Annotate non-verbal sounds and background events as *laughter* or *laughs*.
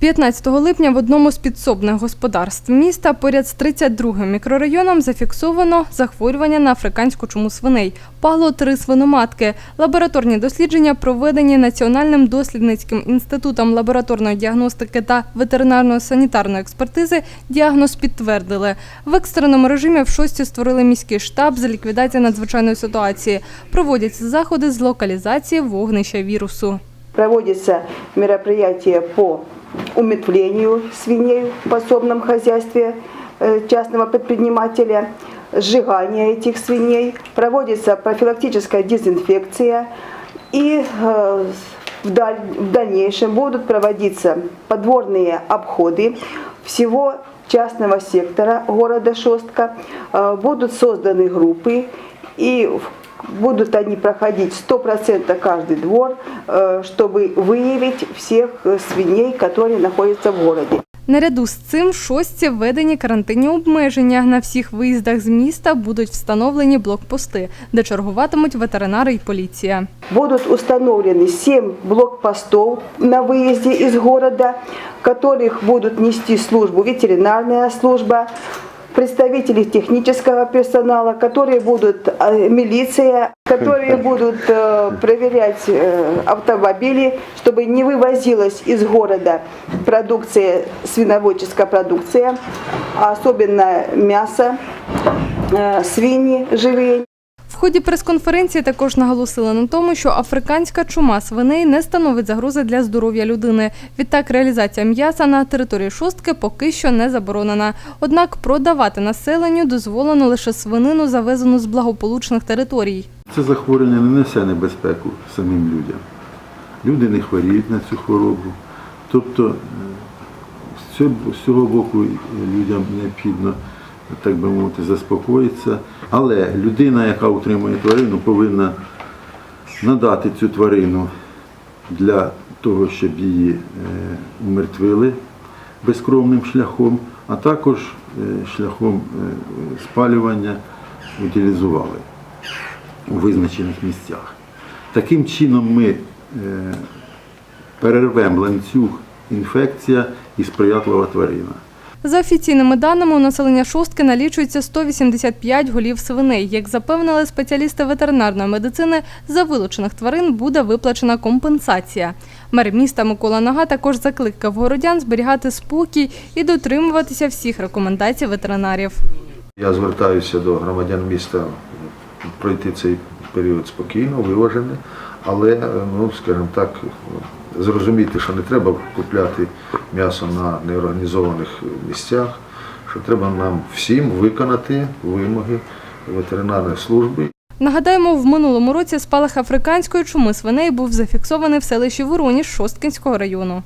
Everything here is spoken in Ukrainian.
15 липня в одному з підсобних господарств міста поряд з 32-м мікрорайоном зафіксовано захворювання на африканську чуму свиней. Пало три свиноматки. Лабораторні дослідження проведені Національним дослідницьким інститутом лабораторної діагностики та ветеринарно-санітарної експертизи. Діагноз підтвердили. В екстреному режимі в шості створили міський штаб з ліквідації надзвичайної ситуації. Проводяться заходи з локалізації вогнища вірусу. Проводится мероприятие по умертвлению свиней в подсобном хозяйстве э, частного предпринимателя, сжигание этих свиней, проводится профилактическая дезинфекция. И э, в дальнейшем будут проводиться подворные обходы всего частного сектора города Шостка. Э, Будут созданы группы. И в- будут они проходить 100% каждый двор, э, чтобы выявить всех э, свиней, которые находятся в городе. Наряду з цим в шостці введені карантинні обмеження. На всіх виїздах з міста будуть встановлені блокпости, де чергуватимуть ветеринари і поліція. Будут установлены 7 блокпостов на выезде из города, в которых будут нести службу ветеринарная служба, представители технического персонала, которые будут э, милиция, которые *laughs* будут э, проверять э, автомобили, чтобы не вывозилась из города продукция, свиноводческая продукция, а особенно мясо, свиньи живые. Ході прес-конференції також наголосили на тому, що африканська чума свиней не становить загрози для здоров'я людини. Відтак, реалізація м'яса на території шостки поки що не заборонена. Однак продавати населенню дозволено лише свинину, завезену з благополучних територій. Це захворювання не несе небезпеку самим людям. Люди не хворіють на цю хворобу. Тобто е, з цього боку людям необхідно, так би мовити, заспокоїтися. Але людина, яка утримує тварину, повинна надати цю тварину для того, щоб її е, умертвили безкровним шляхом, а також е, шляхом е, спалювання утилізували у визначених місцях. Таким чином ми перервемо ланцюг інфекція і сприятлива тварина. За офіційними даними, у населення шостки налічується 185 голів свиней. Як запевнили спеціалісти ветеринарної медицини, за вилучених тварин буде виплачена компенсація. Мер міста Микола Нога також закликав городян зберігати спокій і дотримуватися всіх рекомендацій ветеринарів. Я звертаюся до громадян міста пройти цей період спокійно, виважено, але, е, ну, скажімо так, зрозуміти, що не треба купляти м'ясо на неорганізованих місцях, що треба нам всім виконати вимоги ветеринарної служби. Нагадаємо, в минулому році спалах африканської чуми свиней був зафіксований в селищі Вороні Шосткинського району.